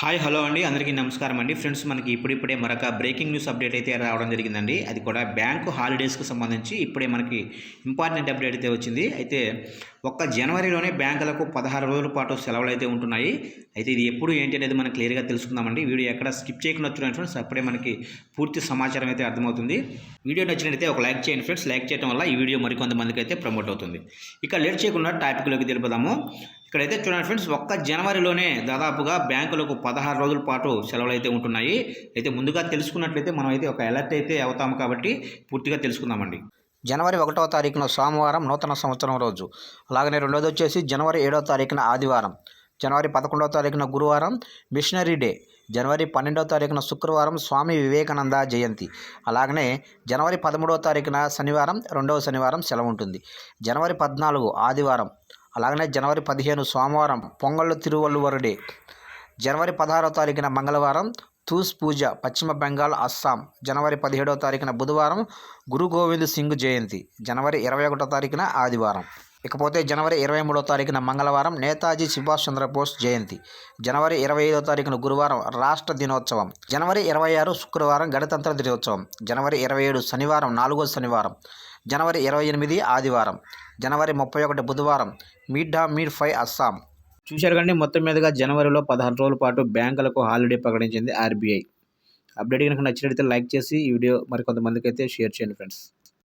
Hi hello అండి. అందరికీ నమస్కారం అండి. ఫ్రెండ్స్ మనకి ఇప్పుడిప్పుడే మరొక బ్రేకింగ్ న్యూస్ అప్డేట్ అయితే రావడం జరిగిందండి. అది కూడా బ్యాంకు హాలిడేస్కి సంబంధించి ఇప్పుడే మనకి ఇంపార్టెంట్ అప్డేట్ అయితే వచ్చింది. అయితే ఒక్క జనవరిలోనే బ్యాంకులకు పదహారు రోజుల పాటు సెలవులు అయితే ఉంటున్నాయి. అయితే ఇది ఎప్పుడు ఏంటి అనేది మనం క్లియర్గా తెలుసుకుందామండి. వీడియో ఎక్కడ స్కిప్ చేయకుండా చూడండి ఫ్రెండ్స్. అప్పుడే మనకి పూర్తి సమాచారం అయితే అర్థమవుతుంది. వీడియో నచ్చినట్లయితే ఒక లైక్ చేయండి ఫ్రెండ్స్. లైక్ చేయడం వల్ల ఈ వీడియో మరికొంతమందికి అయితే ప్రమోట్ అవుతుంది. ఇక లేట్ చేయకుండా టాపిక్లోకి తెలుపుదాము ఇక్కడైతే చూడండి ఫ్రెండ్స్ ఒక్క జనవరిలోనే దాదాపుగా బ్యాంకులకు పదహారు రోజుల పాటు సెలవులు అయితే ఉంటున్నాయి. అయితే ముందుగా తెలుసుకున్నట్లయితే మనం అయితే ఒక అలర్ట్ అయితే అవుతాము కాబట్టి పూర్తిగా తెలుసుకుందామండి. జనవరి ఒకటవ తారీఖున సోమవారం నూతన సంవత్సరం రోజు. అలాగనే రెండోది వచ్చేసి జనవరి ఏడవ తారీఖున ఆదివారం. జనవరి పదకొండవ తారీఖున గురువారం మిషనరీ డే. జనవరి పన్నెండవ తారీఖున శుక్రవారం స్వామి వివేకానంద జయంతి. అలాగనే జనవరి పదమూడవ తారీఖున శనివారం రెండవ శనివారం సెలవు ఉంటుంది జనవరి పద్నాలుగు ఆదివారం అలాగనే జనవరి పదిహేను సోమవారం పొంగళ్ళు తిరువల్లువరు డే జనవరి పదహారవ తారీఖున మంగళవారం తూస్ పూజ పశ్చిమ బెంగాల్ అస్సాం. జనవరి పదిహేడవ తారీఖున బుధవారం గురు గోవింద్ సింగ్ జయంతి. జనవరి ఇరవై ఒకటో తారీఖున ఆదివారం. ఇకపోతే జనవరి ఇరవై మూడో తారీఖున మంగళవారం నేతాజీ సుభాష్ చంద్రబోస్ జయంతి. జనవరి ఇరవై ఐదో తారీఖున గురువారం రాష్ట్ర దినోత్సవం. జనవరి ఇరవై ఆరు శుక్రవారం గణతంత్ర దినోత్సవం. జనవరి ఇరవై ఏడు శనివారం నాలుగో శనివారం. జనవరి ఇరవై ఎనిమిది ఆదివారం. జనవరి ముప్పై ఒకటి బుధవారం మీట్ డా మీట్ ఫైవ్ అస్సాం. చూశారు కండి మొత్తం మీదుగా జనవరిలో పదహారు రోజుల పాటు బ్యాంకులకు హాలిడే ప్రకటించింది ఆర్బీఐ. అప్డేట్ కనుక నచ్చినట్లయితే లైక్ చేసి ఈ వీడియో మరి కొంతమందికి అయితే షేర్ చేయండి ఫ్రెండ్స్.